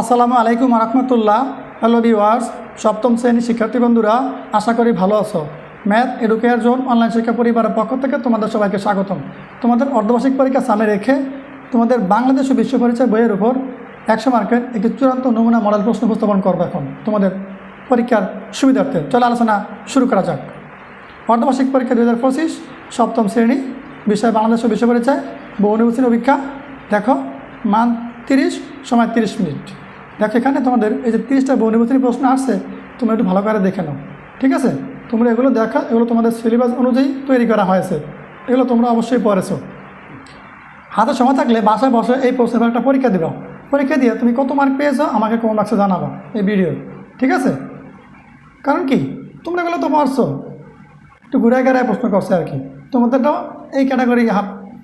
আসসালামু আলাইকুম রহমতুল্লাহ hello viewers সপ্তম শ্রেণির শিক্ষার্থী বন্ধুরা, আশা করি ভালো আছো। ম্যাথ এডুকেয়ার জোন অনলাইন শিক্ষা পরিবারের পক্ষ থেকে তোমাদের সবাইকে স্বাগতম। তোমাদের অর্ধবার্ষিক পরীক্ষা সামনে রেখে তোমাদের বাংলাদেশ ও বিশ্ব পরিচয় বইয়ের উপর একশো মার্কের একটি চূড়ান্ত নমুনা মডেল প্রশ্ন উপস্থাপন করব এখন। তোমাদের পরীক্ষার সুবিধার্থে চলো আলোচনা শুরু করা যাক। অর্ধবার্ষিক পরীক্ষা দু হাজার পঁচিশ, সপ্তম শ্রেণি, বিষয় বাংলাদেশ ও বিশ্ব পরিচয়, বহু নির্বাচনী অভিজ্ঞা দেখো, মান তিরিশ, সময় তিরিশ মিনিট। দেখো, এখানে তোমাদের এই যে তিরিশটা বহু নির্বাচনী প্রশ্ন আসছে, তোমরা একটু ভালো করে দেখে নাও, ঠিক আছে? তোমরা এগুলো দেখা, এগুলো তোমাদের সিলেবাস অনুযায়ী তৈরি করা হয়েছে, এগুলো তোমরা অবশ্যই পড়েছো। হাতে সময় থাকলে বাসায় বসে এই প্রশ্নের একটা পরীক্ষা দিবা। পরীক্ষা দিয়ে তুমি কত মার্ক পেয়েছ আমাকে কমেন্ট মার্কসে জানাবা এই ভিডিও ঠিক আছে? কারণ কি? তোমরা এগুলো তো পারছ একটু ঘুরে গেড়ায় প্রশ্ন করছে আর কি। তোমাদেরটাও এই ক্যাটাগরি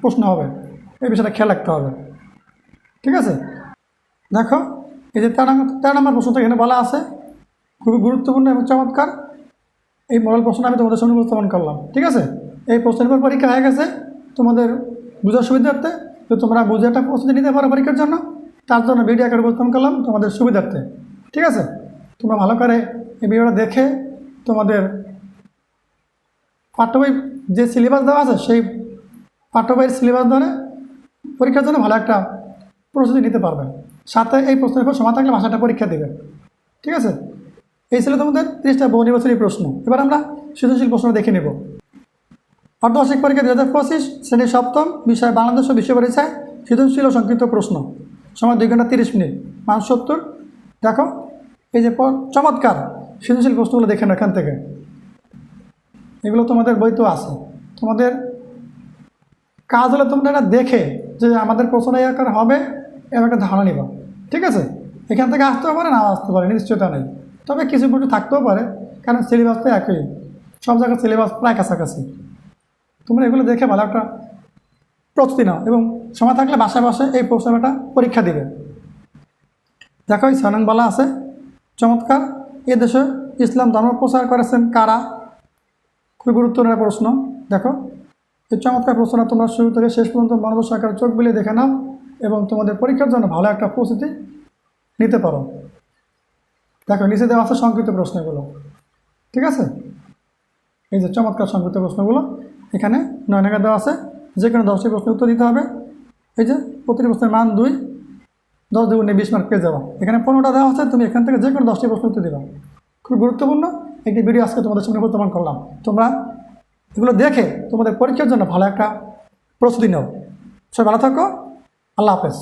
প্রশ্ন হবে, এই বিষয়টা খেয়াল রাখতে হবে, ঠিক আছে? দেখো এই যে তেরো তেরো নম্বর প্রশ্নটা এখানে বলা আছে, খুবই গুরুত্বপূর্ণ এবং চমৎকার। এই মডেল প্রশ্ন আমি তোমাদের সামনে উপস্থাপন করলাম, ঠিক আছে? এই প্রশ্নের উপর পরীক্ষা হয়ে গেছে, তোমাদের বোঝার সুবিধার্থে, তো তোমরা বুঝে একটা প্রস্তুতি নিতে পারো পরীক্ষার জন্য। তার জন্য ভিডিও আকারে উপস্থাপন করলাম তোমাদের সুবিধার্থে, ঠিক আছে? তোমরা ভালো করে এই ভিডিওটা দেখে তোমাদের পাঠ্য বই যে সিলেবাস দেওয়া আছে, সেই পাঠ্য বইয়ের সিলেবাস ধরে পরীক্ষার জন্য ভালো একটা প্রস্তুতি নিতে পারবে। সাথে এই প্রশ্নের উপর সময় থাকলে ভাষাটা পরীক্ষা দেবে। ঠিক আছে? এই ছিল তোমাদের তিরিশটা বহু নির্বাচনী প্রশ্ন। এবার আমরা সৃজনশীল প্রশ্ন দেখে নেব। অর্ধবার্ষিক পরীক্ষা দু হাজার পঁচিশ শ্রেণির সপ্তম, বিষয় বাংলাদেশ ও বিশ্ব পরিচয় সৃজনশীল ও সংক্ষিপ্ত প্রশ্ন। সময় দুই ঘণ্টা তিরিশ মিনিট পাঁচ সত্তর। দেখো, এই যে চমৎকার সৃজনশীল প্রশ্নগুলো দেখে নাও এখান থেকে। এগুলো তোমাদের বই তো আছে। তোমাদের কাজ হলে তোমরা এটা দেখে যে আমাদের প্রশ্ন এই আকার হবে এর একটা ধারণা নিবা। ঠিক আছে? এখান থেকে আসতেও পারে না আসতে পারে, নিশ্চয়তা নেই। তবে কিছু কিছু থাকতেও পারে, কারণ সিলেবাস তো একই। সব জায়গায় সিলেবাস প্রায় কাছাকাছি। তোমরা এগুলো দেখে ভালো একটা প্রস্তুতি নাও এবং সময় থাকলে বাসায় বসে এই প্রশ্নটা পরীক্ষা দিবে। দেখো, এই ছয় নং বলা আছে। চমৎকার। এ দেশে ইসলাম ধর্ম প্রচার করেছেন কারা? খুবই গুরুত্বপূর্ণ প্রশ্ন। দেখো, এই চমৎকার প্রশ্নটা তোমরা শুরু থেকে শেষ পর্যন্ত মনোযোগ সহকারে চোখ বিলিয়ে দেখে নাও। এবং তোমাদের পরীক্ষার জন্য ভালো একটা প্রস্তুতি নিতে পারো। দেখো, নিচে দেওয়া আছে সংক্ষিপ্ত প্রশ্নগুলো। ঠিক আছে? এই যে চমৎকার সংক্ষিপ্ত প্রশ্নগুলো। এখানে নয় টাকা দেওয়া আছে যে কোনো দশটি প্রশ্নের উত্তর দিতে হবে। এই যে প্রতিটি প্রশ্নের মান দুই, দশ দুগুণে বিশ মার্ক পেয়ে যাব। এখানে পনেরোটা দেওয়া আছে, তুমি এখান থেকে যে কোনো দশটি প্রশ্ন উত্তর দিবা। খুব গুরুত্বপূর্ণ, একটি ভিডিও আজকে তোমাদের সামনে উপস্থাপন করলাম। তোমরা এগুলো দেখে তোমাদের পরীক্ষার জন্য ভালো একটা প্রস্তুতি নাও। সবাই ভালো থাকো। আল্লাহ হাফেজ।